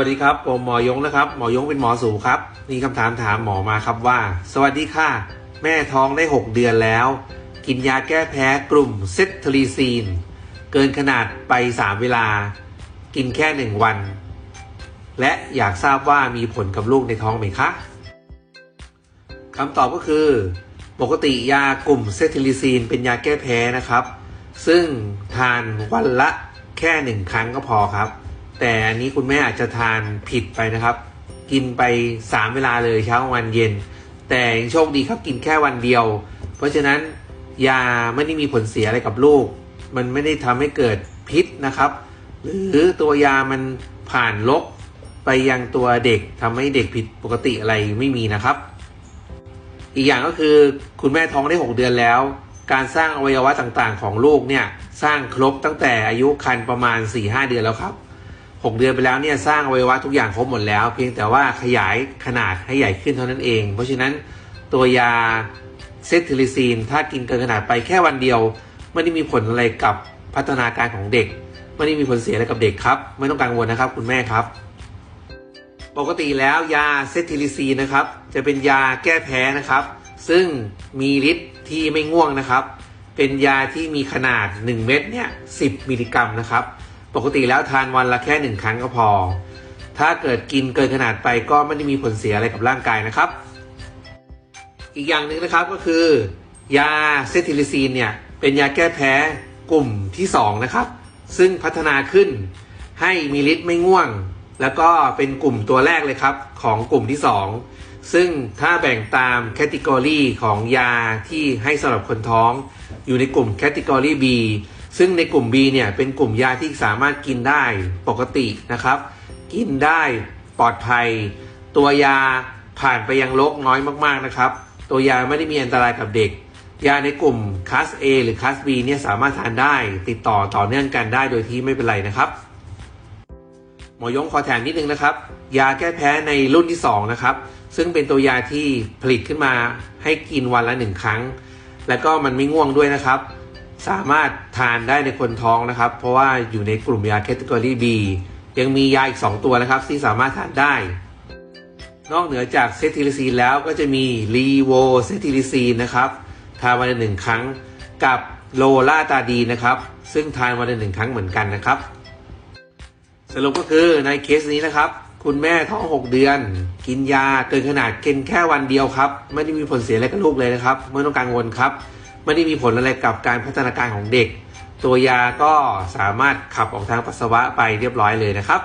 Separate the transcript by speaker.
Speaker 1: วัสดีครับผมหมอยงนะครับหมอยงเป็นหมอสูครับมีคำถามถามหมอมาครับว่า สวัสดีค่ะ แม่ท้องได้ 6 เดือนแล้ว กินยาแก้แพ้กลุ่มเซตทรีซีน เกินขนาดไป 3 เวลา กินแค่ 1 วัน และอยากทราบว่ามีผลกับลูกในท้องไหมคะคำตอบก็คือ ปกติยากลุ่มเซตทรีซีนเป็นยาแก้แพ้นะครับ ซึ่งทานวันละแค่หนึ่งครั้งก็พอครับ แต่อันนี้คุณแม่อาจจะทานผิดไปนะครับ กินไป 3 เวลาเลยเช้าวันเย็น แต่ยังโชคดีครับกินแค่วันเดียว เพราะฉะนั้นยาไม่ได้มีผลเสียอะไรกับลูก มันไม่ได้ทำให้เกิดพิษนะครับ หรือตัวยามันผ่านลบไปยังตัวเด็กทำให้เด็กผิดปกติอะไรไม่มีนะครับ อีกอย่างก็คือคุณแม่ท้องได้ 6 เดือนแล้ว การสร้างอวัยวะต่างๆ ของลูกเนี่ยสร้างครบตั้งแต่อายุครรภ์ประมาณ 4-5 เดือนแล้วครับ 6 เดือนไปแล้วเนี่ยสร้างอวัยวะทุกอย่างครบหมดแล้ว เพียงแต่ว่าขยายขนาดให้ใหญ่ขึ้นเท่านั้นเอง เพราะฉะนั้นตัวยาเซตทิลิซีน ถ้ากินเกินขนาดไปแค่วันเดียว ไม่ได้มีผลอะไรกับพัฒนาการของเด็ก ไม่ได้มีผลเสียอะไรกับเด็กครับ ไม่ต้องกังวลนะครับคุณแม่ครับ ปกติแล้วยาเซตทิลิซีนนะครับ จะเป็นยาแก้แพ้นะครับ ซึ่งมีฤทธิ์ที่ไม่ง่วงนะครับ เป็นยาที่มีขนาด 1 เม็ดเนี่ย10 มิลลิกรัมนะครับ ปกติแล้วทานวันละแค่1ครั้งก็พอ ถ้าเกิดกินเกินขนาดไปก็ไม่ได้มีผลเสียอะไรกับร่างกายนะครับ อีกอย่างหนึ่งนะครับก็คือ ยาเซติลิซีนเนี่ยเป็นยาแก้แพ้กลุ่มที่2นะครับ ซึ่งพัฒนาขึ้นให้มีฤทธิ์ไม่ง่วง แล้วก็เป็นกลุ่มตัวแรกเลยครับของกลุ่มที่ 2 ซึ่งถ้าแบ่งตามแคตตากรีของยาที่ให้สำหรับคนท้อง อยู่ในกลุ่มแคตตากรี B ซึ่งในกลุ่ม B เนี่ยเป็นกลุ่มยาที่สามารถกินได้ปกตินะครับ กินได้ปลอดภัย ตัวยาผ่านไปยังโรคน้อยมากๆนะครับ ตัวยาไม่ได้มีอันตรายกับเด็ก ยาในกลุ่มคลาส A หรือคลาส B เนี่ยสามารถทานได้ติดต่อต่อเนื่องกันได้โดยที่ไม่เป็นไรนะครับ หมอยงขอแถมนิดนึงนะครับ ยาแก้แพ้ในรุ่นที่2นะครับซึ่งเป็นตัวยาที่ผลิตขึ้นมาให้กินวันละหนึ่งครั้ง แล้วก็มันไม่ง่วงด้วยนะครับ สามารถทานได้ในคนท้องนะครับ เพราะว่าอยู่ในกลุ่มยาแคตตากรี B ยังมียาอีก 2 ตัวนะครับ ที่สามารถทานได้ นอกเหนือจากเซติลิซีนแล้วก็จะมีรีโวเซติลิซีนนะครับ ทานวันละหนึ่งครั้งกับโลลาตาดีนะครับ ซึ่งทานวันละหนึ่งครั้งเหมือนกันนะครับ สรุปก็คือในเคสนี้นะครับ คุณแม่ท้อง 6 เดือน กินยาเกินขนาดกินแค่วันเดียวครับ ไม่ได้มีผลเสียอะไรกับลูกเลยนะครับ ไม่ต้องกังวลครับ ไม่ได้มีผลอะไรกับการพัฒนาการของเด็ก ตัวยาก็สามารถขับออกทางปัสสาวะไปเรียบร้อยเลยนะครับ